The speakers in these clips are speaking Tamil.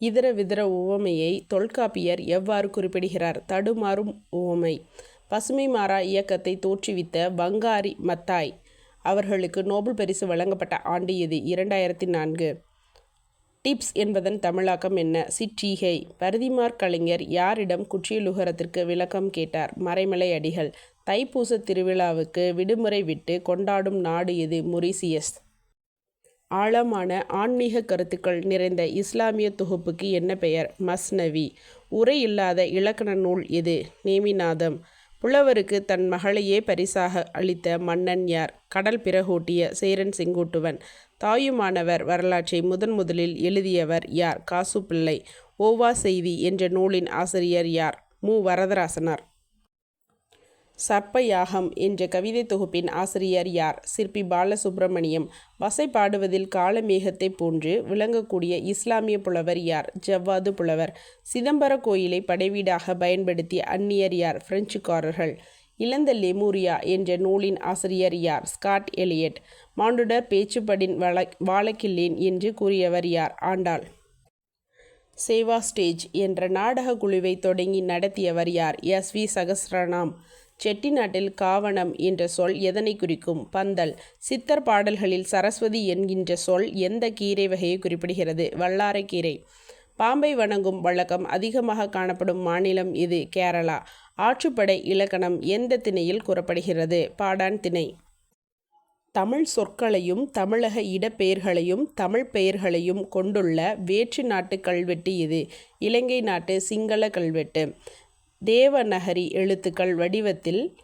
இதர விதர உவமையை தொல்காப்பியர் எவ்வாறு குறிப்பிடுகிறார்? தடுமாறும் உவமை. பசுமை மாறா இயக்கத்தை தோற்றுவித்த பங்காரி மத்தாய் அவர்களுக்கு நோபல் பரிசு வழங்கப்பட்ட ஆண்டு இது இரண்டாயிரத்தி நான்கு டிப்ஸ் என்பதன் தமிழாக்கம் என்ன? சிற்றீகை. பரதிமார் கலைஞர் யாரிடம் குற்றியலுகரத்திற்கு விளக்கம் கேட்டார்? மறைமலை அடிகள். தைப்பூச திருவிழாவுக்கு விடுமுறை விட்டு கொண்டாடும் நாடு இது மொரீசியஸ். ஆழமான ஆன்மீக கருத்துக்கள் நிறைந்த இஸ்லாமிய தொகுப்புக்கு என்ன பெயர்? மஸ்னவி. உரை இல்லாத இலக்கண நூல் எது? நேமிநாதம். புலவருக்கு தன் மகளையே பரிசாக அளித்த மன்னன் யார்? கடல் பிறகூட்டிய சேரன் செங்குட்டுவன். தாயுமானவர் வரலாற்றை முதன் முதலில் எழுதியவர் யார்? காசுப்பிள்ளை. ஓவா செய்தி என்ற நூலின் ஆசிரியர் யார்? மு. வரதராசனார். சர்ப்ப யாகம் என்ற கவிதை தொகுப்பின் ஆசிரியர் யார்? சிற்பி பாலசுப்பிரமணியம் வசை பாடுவதில் காலமேகத்தை போன்று விளங்கக்கூடிய இஸ்லாமிய புலவர் யார்? ஜவ்வாது புலவர். சிதம்பர கோயிலை படைவீடாக பயன்படுத்திய அந்நியர் யார்? பிரெஞ்சுக்காரர்கள். இழந்த லெமூரியா என்ற நூலின் ஆசிரியர் யார்? Scott Eliot. மாண்டுடர் பேச்சுப்படின் வள வாழக்கில்லேன் என்று கூறியவர் யார்? ஆண்டாள். சேவா ஸ்டேஜ் என்ற நாடக குழுவை தொடங்கி நடத்தியவர் யார்? S V Sahasranam. செட்டிநாட்டில் காவணம் என்ற சொல் எதனை குறிக்கும்? பந்தல். சித்தர் பாடல்களில் சரஸ்வதி என்கின்ற சொல் எந்த கீரை வகையை குறிப்பிடுகிறது? வல்லாரக்கீரை பாம்பை வணங்கும் வழக்கம் அதிகமாக காணப்படும் மாநிலம் இது கேரளா. ஆற்றுப்படை இலக்கணம் எந்த திணையில் கூறப்படுகிறது? பாடான் திணை. தமிழ் சொற்களையும் தமிழக இடப்பெயர்களையும் தமிழ் பெயர்களையும் கொண்டுள்ள வேற்று நாட்டு கல்வெட்டு இது. இலங்கை நாட்டு சிங்கள கல்வெட்டு. தேவநகரி எழுத்துக்கள் வடிவத்தில்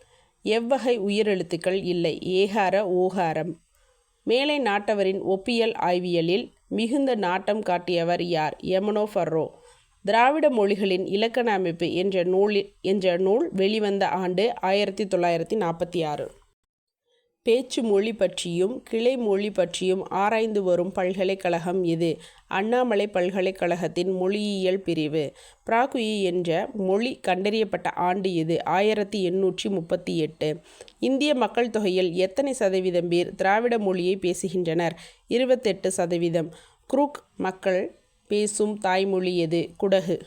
எவ்வகை உயிரெழுத்துக்கள் இல்லை. ஏகார ஓகாரம். மேலை நாட்டவரின் ஒப்பியல் ஆய்வியலில் மிகுந்த நாட்டம் காட்டியவர் யார்? யமனோ ஃபர்ரோ. திராவிட மொழிகளின் இலக்கண அமைப்பு என்ற நூலில் என்ற நூல் வெளிவந்த ஆண்டு ஆயிரத்தி தொள்ளாயிரத்தி நாற்பத்தி ஆறு. பேச்சு மொழி பற்றியும் கிளை மொழி பற்றியும் ஆராய்ந்து வரும் பல்கலைக்கழகம் இது. அண்ணாமலை பல்கலைக்கழகத்தின் மொழியியல் பிரிவு. பிராகுயி என்ற மொழி கண்டறியப்பட்ட ஆண்டு இது ஆயிரத்தி எண்ணூற்றி முப்பத்தி எட்டு. இந்திய மக்கள் தொகையில் எத்தனை சதவீதம் பேர் திராவிட மொழியை பேசுகின்றனர்? இருபத்தெட்டு சதவீதம். குரூக் மக்கள் பேசும் தாய்மொழி எது? குடகு.